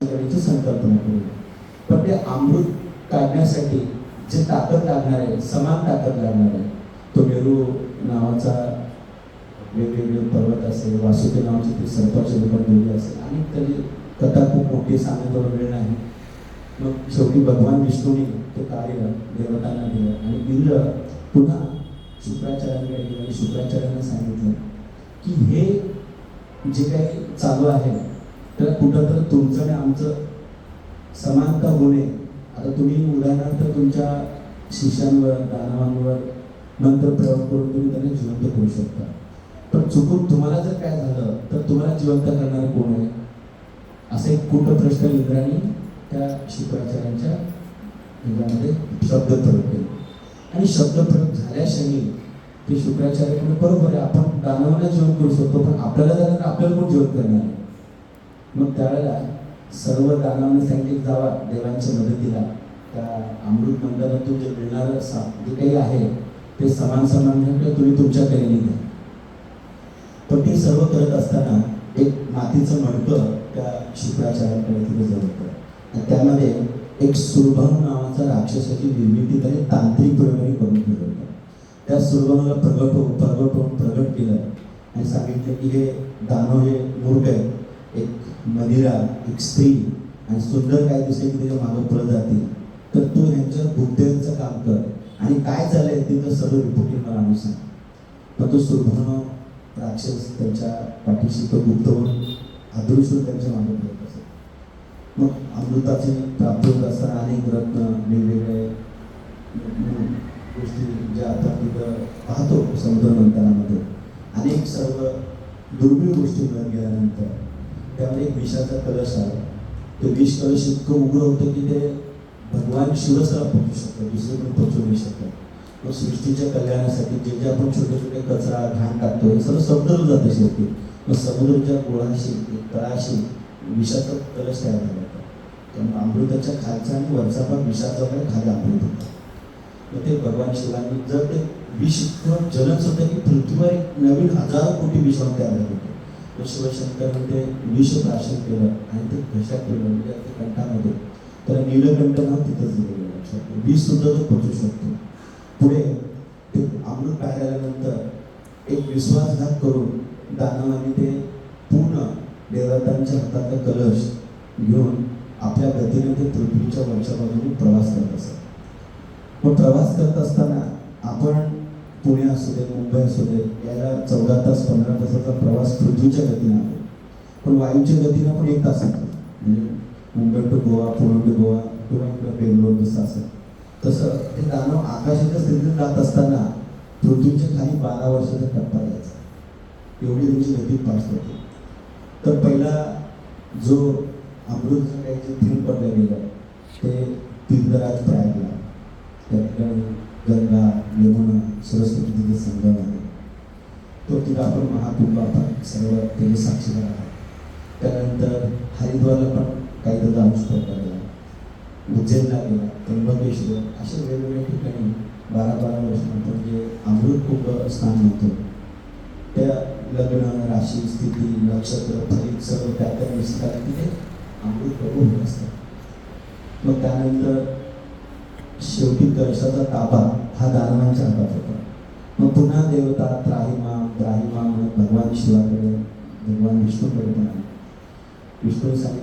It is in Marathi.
करण्याची संकल्पना केली पण ते अमृत काढण्यासाठी जे ताकद लागणार आहे समान ताकद लागणार आहे तो मेरू नावाचा वेगवेगळे पर्वत असेल वासुदेव नावाची ती सर्पाची रूपात दिली असेल. आणि त्याची कथा खूप मोठी सांगण्याचा वेळ नाही. मग शेवटी भगवान विष्णूने ते कार्य देवतांना दिलं. आणि इंद्र पुन्हा शुक्राचार्यांकडे गेले आणि शुक्राचार्यांना सांगितलं की हे जे काही चालू आहे तर कुठं तर तुमचं आणि आमचं समानता होणे आता तुम्ही उदाहरणार्थ तुमच्या शिष्यांवर दानवांवर नंतर प्रयोग करून तुम्ही त्यांना जिवंत करू शकता. पण चुकून तुम्हाला जर काय झालं तर तुम्हाला जिवंत करणार कोण आहे? असे एक प्रश्न इंद्राने त्या शुक्राचार्यांच्या इंद्रामध्ये शब्द प्रयोग केले. आणि शब्द प्रयोग झाल्या क्षणी ते शुक्राचार्य म्हणजे बरोबर आहे आपण दानवांना जीवन करू शकतो पण आपल्याला झालं तर आपल्याला कोण जीवन करणार आहे? मग त्यावेळेला सर्व दानवांना सांगितलं जावा देवांच्या मदतीला. त्या अमृत मंडळातून जे मिळणारं सा जे काही आहे ते समान समान घ्या तुम्ही तुमच्या तऱ्हेने घ्या पण ते सर्व करत असताना एक मातीचं मडकं त्या शुक्राचार्याकडे तिथे जवळ होतं आणि त्यामध्ये एक सुरभंग नावाचा राक्षसाची निर्मिती त्याने तांत्रिक प्रयोगाने करून ठेवलं. होतं त्या सुरभंगाला प्रगट हो प्रगट होऊन प्रगट केलं. आणि सांगितलं की हे दानव हे मूर्ख आहे एक मदिरा एक स्त्री आणि सुंदर काय दिसेल की त्याच्या मागं पळत जाते तर तू ह्यांच्या बुद्धीचं काम कर. आणि काय झालंय ते तर सर्व रिपोर्टिंग मला आणू सांग पण तो सुभर्ण राक्षस त्यांच्या पाठीशी तो गुप्त होऊन अदृश्य त्यांच्या मागे पडत असत. मग अमृताचे प्राप्त होत असताना अनेक रत्न वेगवेगळे गोष्टी ज्या आता तिथं पाहतो समुद्र मंथनामध्ये. अनेक सर्व दुर्मिळ गोष्टी मिळत गेल्यानंतर त्यामध्ये एक विषाचा कलश आहे तो विष कलश इतकं उग्र होतं की ते भगवान शिवसला पोहोचू शकतं पण पोहोचू नाही शकत मग सृष्टीच्या कल्याणासाठी जे जे आपण छोटे छोटे कचरा घाण टाकतो हे सर्व समुद्र जाते शेवटी. मग समुद्राच्या गोळाशी तळाशी विषाचा कलश तयार झाला होता. त्यामुळे अमृताच्या खालचा आणि वरचा पण विषाचा पण खाली अमृत होता. मग ते भगवान शिवांनी जर ते विष इतकं जलच होतं की पृथ्वीवर एक नवीन हजारो कोटी विषाणू तयार झाले होते. तर शंकर ते विष प्राशन केलं आणि ते घशात केलं म्हणजे ते कंठामध्ये. तर नीलकंठ नाव तिथंच दिलेलं लक्षात विष सुद्धा तो पोचू शकतो. पुढे ते अमृत पाहिल्यानंतर एक विश्वासघात करून दानवाने ते पूर्ण देवतांच्या हाताचा कलश घेऊन आपल्या गतीने ते पृथ्वीच्या वरच्या प्रवास करत असत. मग प्रवास करत असताना आपण पुणे असू दे मुंबई असू दे याला चौदा तास पंधरा तासाचा प्रवास पृथ्वीच्या गतीनं आहे. पण वायूच्या गतीनं पण एक तास म्हणजे मुंबई टू गोवा पुणे टू गोवा किंवा इकडं बेंगलोर जसं असेल तसं ते दानव आकाशाच्या स्थितीत जात असताना पृथ्वीच्या खाली बारा वर्षाचा टप्पा यायचा एवढी त्यांची गती पास होती. तर पहिला जो अमृत काही जे थीम पडलं गेलं ते तीर्थराज प्रयागला त्या ठिकाणी गंगा यमुना सरस्वती तिथे संगम आहे. तो तिथं आपण महाकुंभ आपण सर्व त्याचे साक्षीदार आहात त्यानंतर हरिद्वारला पण काही त्याचा अंश पडला उज्जैनला गेला त्र्यंबकेश्वर अशा वेगवेगळ्या ठिकाणी बारा बारा वर्षानंतर जे अमृत कुंभ स्थान होतं त्या लग्न राशी स्थिती नक्षत्र फलित सर्व त्या त्या निसर्गात तिथे अमृत प्रभू होत असतात. मग त्यानंतर शेवटी कळशाचा ताबा हा दानवांच्या हातात होता. मग पुन्हा देवता त्राहिमाम त्राहिमाम म्हणत भगवान शिवाकडे भगवान विष्णूकडे म्हणाले विष्णू सांगितलं